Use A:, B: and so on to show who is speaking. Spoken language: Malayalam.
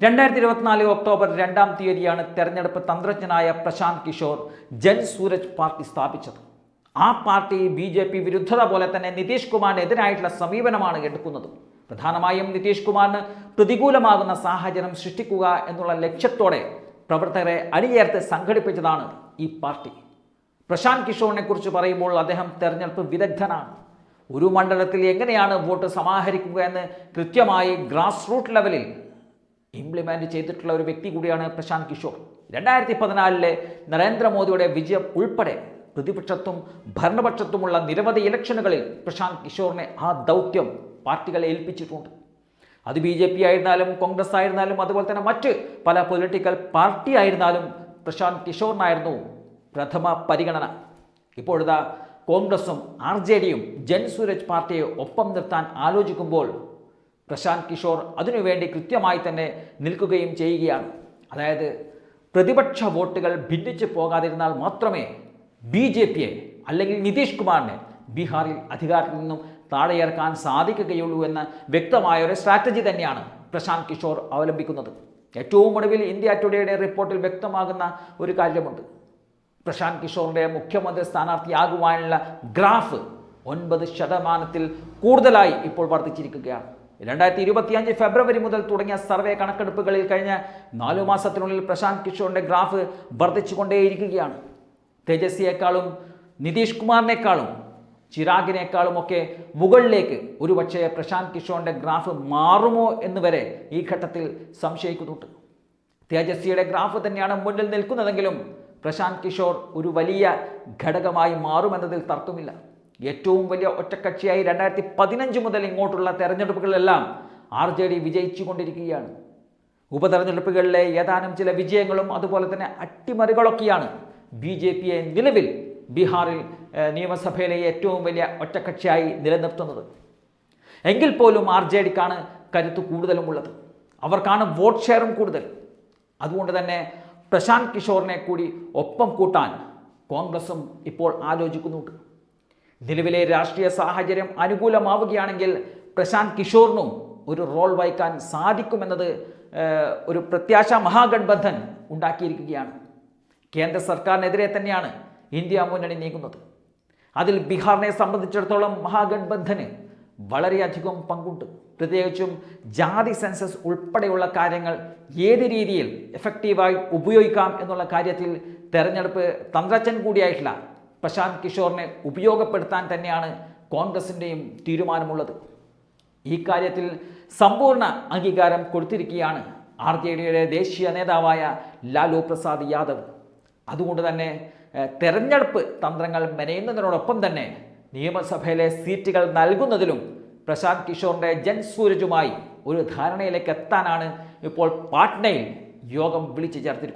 A: രണ്ടായിരത്തി ഇരുപത്തിനാല് ഒക്ടോബർ രണ്ടാം തീയതിയാണ് തെരഞ്ഞെടുപ്പ് തന്ത്രജ്ഞനായ പ്രശാന്ത് കിഷോർ ജൻ സൂരജ് പാർട്ടി സ്ഥാപിച്ചത്. ആ പാർട്ടി ബി ജെ പി വിരുദ്ധത പോലെ തന്നെ നിതീഷ് കുമാറിനെതിരായിട്ടുള്ള സമീപനമാണ് എടുക്കുന്നത്. പ്രധാനമായും നിതീഷ് കുമാറിന് പ്രതികൂലമാകുന്ന സാഹചര്യം സൃഷ്ടിക്കുക എന്നുള്ള ലക്ഷ്യത്തോടെ പ്രവർത്തകരെ അണിചേർത്ത് സംഘടിപ്പിച്ചതാണ് ഈ പാർട്ടി. പ്രശാന്ത് കിഷോറിനെ കുറിച്ച് പറയുമ്പോൾ അദ്ദേഹം തെരഞ്ഞെടുപ്പ് വിദഗ്ധനാണ്. ഒരു മണ്ഡലത്തിൽ എങ്ങനെയാണ് വോട്ട് സമാഹരിക്കുക എന്ന് കൃത്യമായി ഗ്രാസ് റൂട്ട് ലെവലിൽ ഇംപ്ലിമെന്റ് ചെയ്തിട്ടുള്ള ഒരു വ്യക്തി കൂടിയാണ് പ്രശാന്ത് കിഷോർ. രണ്ടായിരത്തി പതിനാലിലെ നരേന്ദ്രമോദിയുടെ വിജയം ഉൾപ്പെടെ പ്രതിപക്ഷത്തും ഭരണപക്ഷത്തുമുള്ള നിരവധി ഇലക്ഷനുകളിൽ പ്രശാന്ത് കിഷോറിനെ ആ ദൗത്യം പാർട്ടികളെ ഏൽപ്പിച്ചിട്ടുണ്ട്. അത് ബി ജെ പി ആയിരുന്നാലും കോൺഗ്രസ് ആയിരുന്നാലും അതുപോലെ തന്നെ മറ്റ് പല പൊളിറ്റിക്കൽ പാർട്ടി ആയിരുന്നാലും പ്രശാന്ത് കിഷോറിനായിരുന്നു പ്രഥമ പരിഗണന. ഇപ്പോഴത്തെ കോൺഗ്രസും ആർ ജെ ഡിയും ജൻ സൂരജ് പാർട്ടിയെ ഒപ്പം നിർത്താൻ ആലോചിക്കുമ്പോൾ പ്രശാന്ത് കിഷോർ അതിനുവേണ്ടി കൃത്യമായി തന്നെ നിൽക്കുകയും ചെയ്യുകയാണ്. അതായത് പ്രതിപക്ഷ വോട്ടുകൾ ഭിന്നിച്ച് പോകാതിരുന്നാൽ മാത്രമേ ബി ജെ പിയെ അല്ലെങ്കിൽ നിതീഷ് കുമാറിനെ ബീഹാറിൽ അധികാരത്തിൽ നിന്നും താഴെയിറക്കാൻ സാധിക്കുകയുള്ളൂ എന്ന വ്യക്തമായ ഒരു സ്ട്രാറ്റജി തന്നെയാണ് പ്രശാന്ത് കിഷോർ അവലംബിക്കുന്നത്. ഏറ്റവും ഒടുവിൽ ഇന്ത്യ ടുഡേയുടെ റിപ്പോർട്ടിൽ വ്യക്തമാകുന്ന ഒരു കാര്യമുണ്ട്. പ്രശാന്ത് കിഷോറിന്റെ മുഖ്യമന്ത്രി സ്ഥാനാർത്ഥിയാകുവാനുള്ള ഗ്രാഫ് ഒൻപത് ശതമാനത്തിൽ കൂടുതലായി ഇപ്പോൾ വർദ്ധിച്ചിരിക്കുകയാണ്. രണ്ടായിരത്തി ഇരുപത്തിയഞ്ച് ഫെബ്രുവരി മുതൽ തുടങ്ങിയ സർവേ കണക്കെടുപ്പുകളിൽ കഴിഞ്ഞ നാലു മാസത്തിനുള്ളിൽ പ്രശാന്ത് കിഷോറിന്റെ ഗ്രാഫ് വർദ്ധിച്ചുകൊണ്ടേയിരിക്കുകയാണ്. തേജസ്വിയേക്കാളും നിതീഷ് കുമാറിനേക്കാളും ചിരാഗിനേക്കാളും ഒക്കെ മുകളിലേക്ക് ഒരുപക്ഷെ പ്രശാന്ത് കിഷോറിന്റെ ഗ്രാഫ് മാറുമോ എന്ന് വരെ ഈ ഘട്ടത്തിൽ സംശയിക്കുന്നുണ്ട്. തേജസ്വിയുടെ ഗ്രാഫ് തന്നെയാണ് മുന്നിൽ നിൽക്കുന്നതെങ്കിലും പ്രശാന്ത് കിഷോർ ഒരു വലിയ ഘടകമായി മാറുമെന്നതിൽ തർക്കമില്ല. ഏറ്റവും വലിയ ഒറ്റക്കക്ഷിയായി രണ്ടായിരത്തി പതിനഞ്ച് മുതൽ ഇങ്ങോട്ടുള്ള തെരഞ്ഞെടുപ്പുകളിലെല്ലാം ആർ ജെ ഡി വിജയിച്ചുകൊണ്ടിരിക്കുകയാണ്. ഉപതെരഞ്ഞെടുപ്പുകളിലെ ഏതാനും ചില വിജയങ്ങളും അതുപോലെ തന്നെ അട്ടിമറികളൊക്കെയാണ് ബി ജെ പിയെ നിലവിൽ ബീഹാറിൽ നിയമസഭയിലെ ഏറ്റവും വലിയ ഒറ്റക്കക്ഷിയായി നിലനിർത്തുന്നത്. എങ്കിൽ പോലും ആർ ജെ ഡിക്കാണ് കരുത്ത് കൂടുതലുമുള്ളത്. അവർക്കാണ് വോട്ട് ഷെയറും കൂടുതൽ. അതുകൊണ്ട് തന്നെ പ്രശാന്ത് കിഷോറിനെ കൂടി ഒപ്പം കൂട്ടാൻ കോൺഗ്രസും ഇപ്പോൾ ആലോചിക്കുന്നുണ്ട്. നിലവിലെ രാഷ്ട്രീയ സാഹചര്യം അനുകൂലമാവുകയാണെങ്കിൽ പ്രശാന്ത് കിഷോറിനും ഒരു റോൾ വഹിക്കാൻ സാധിക്കുമെന്നത് ഒരു പ്രത്യാശ മഹാഗഡ്ബന്ധൻ ഉണ്ടാക്കിയിരിക്കുകയാണ്. കേന്ദ്ര സർക്കാരിനെതിരെ തന്നെയാണ് ഇന്ത്യ മുന്നണി നീങ്ങുന്നത്. അതിൽ ബീഹാറിനെ സംബന്ധിച്ചിടത്തോളം മഹാഗഡ്ബന്ധന് വളരെയധികം പങ്കുണ്ട്. പ്രത്യേകിച്ചും ജാതി സെൻസസ് ഉൾപ്പെടെയുള്ള കാര്യങ്ങൾ ഏത് രീതിയിൽ എഫക്റ്റീവായി ഉപയോഗിക്കാം എന്നുള്ള കാര്യത്തിൽ തെരഞ്ഞെടുപ്പ് തന്ത്രജ്ഞൻ കൂടിയായിട്ടുള്ള പ്രശാന്ത് കിഷോറിനെ ഉപയോഗപ്പെടുത്താൻ തന്നെയാണ് കോൺഗ്രസിന്റെയും തീരുമാനമുള്ളത്. ഈ കാര്യത്തിൽ സമ്പൂർണ അംഗീകാരം കൊടുത്തിരിക്കുകയാണ് ആർ ജെ ഡിയുടെ ദേശീയ നേതാവായ ലാലു പ്രസാദ് യാദവ്. അതുകൊണ്ട് തന്നെ തെരഞ്ഞെടുപ്പ് തന്ത്രങ്ങൾ മെനയുന്നതിനോടൊപ്പം തന്നെ നിയമസഭയിലെ സീറ്റുകൾ നൽകുന്നതിലും പ്രശാന്ത് കിഷോറിന്റെ ജൻ സൂരജുമായി ഒരു ധാരണയിലേക്ക് എത്താനാണ് ഇപ്പോൾ പാട്നയിൽ യോഗം വിളിച്ചു ചേർത്തിരിക്കുന്നത്.